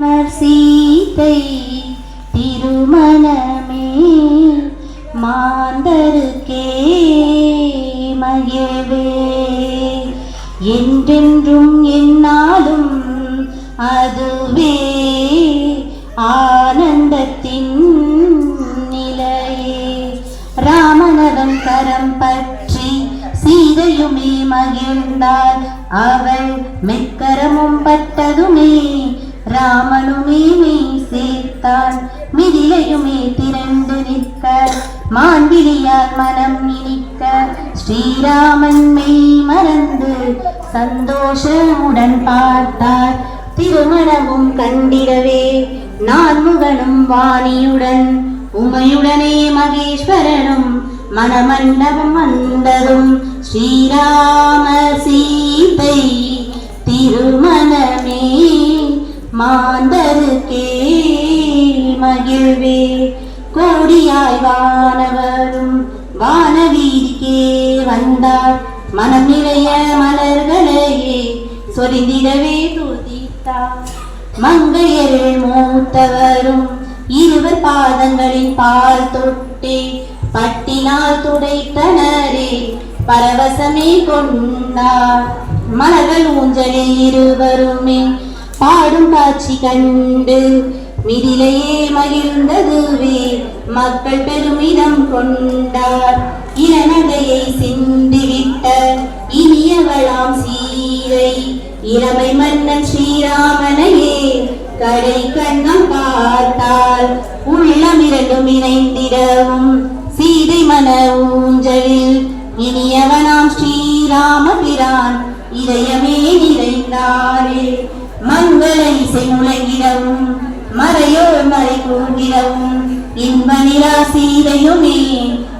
மலர் சீதை திருமணமே மாந்தருக்கே மகிழ்வே. என்றென்றும் என்னாலும் அதுவே ஆனந்தத்தின் நிலையே. ராமனவன் கரம் பற்றி சீதையுமே மகிழ்ந்தாள். அவள் மெக்கரமும் பட்டதுமே ராமனுமே மெய் சேர்த்தாள் மிதிலையுமே திரண்டு நிற்க மான்விழியால் மனம் இனிக்க ஸ்ரீராமன் மெய் மறந்து சந்தோஷமுடன் பார்த்தார். திருமணமும் கண்டிடவே நான்முகனும் வாணியுடன் உமையுடனே மகேஸ்வரனும் மணமண்டபம் வந்ததும் ஸ்ரீராம சீதை திருமண மாந்தருக்கே மகிழ்வே. கோடியாய் வானவரும் வானவீரிக்கே வந்தார். மனம் நிறைய மலர்களையே சொரிந்திடவே துதித்தார். மங்கையர் மூத்தவரும் இருவர் பாதங்களின் பால் தொட்டே பட்டினால் துடைத்தனரே பரவசமே கொண்டார். மலர்கள் ஊஞ்சலில் இருவருமே பாடும் காட்சி கண்டு மிதிலையே மகிழ்ந்ததுவே மக்கள் பெருமிதம் கொண்டார். இளநகையை சிந்திவிட்ட இனியவளாம் சீரை இளமை மன்னன் ஸ்ரீராமனையே கடை கண்ணம் பார்த்தால் உள்ளம் இரண்டும் இணைந்திடவும் சீதை மன ஊஞ்சலில் இனியவனாம் ஸ்ரீராம பிரான் இதயமே நிறைந்தார் இசை முழங்கிடவும் மறையோ மறை கூடிடவும் இன்ப நிலா சீதையுமே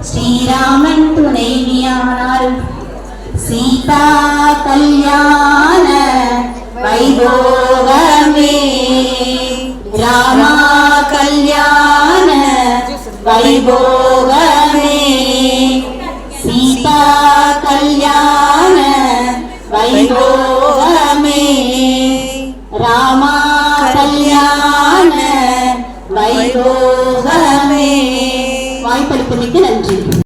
ஸ்ரீராமன் துணைவியானார் சீதா கல்யாண வைபோகமே ராமா கல்யாண வைபோகமே சீதா கல்யாண வைபோகமே ராம வைபோகமே வாய்ப்பளித்தமைக்கு நன்றி.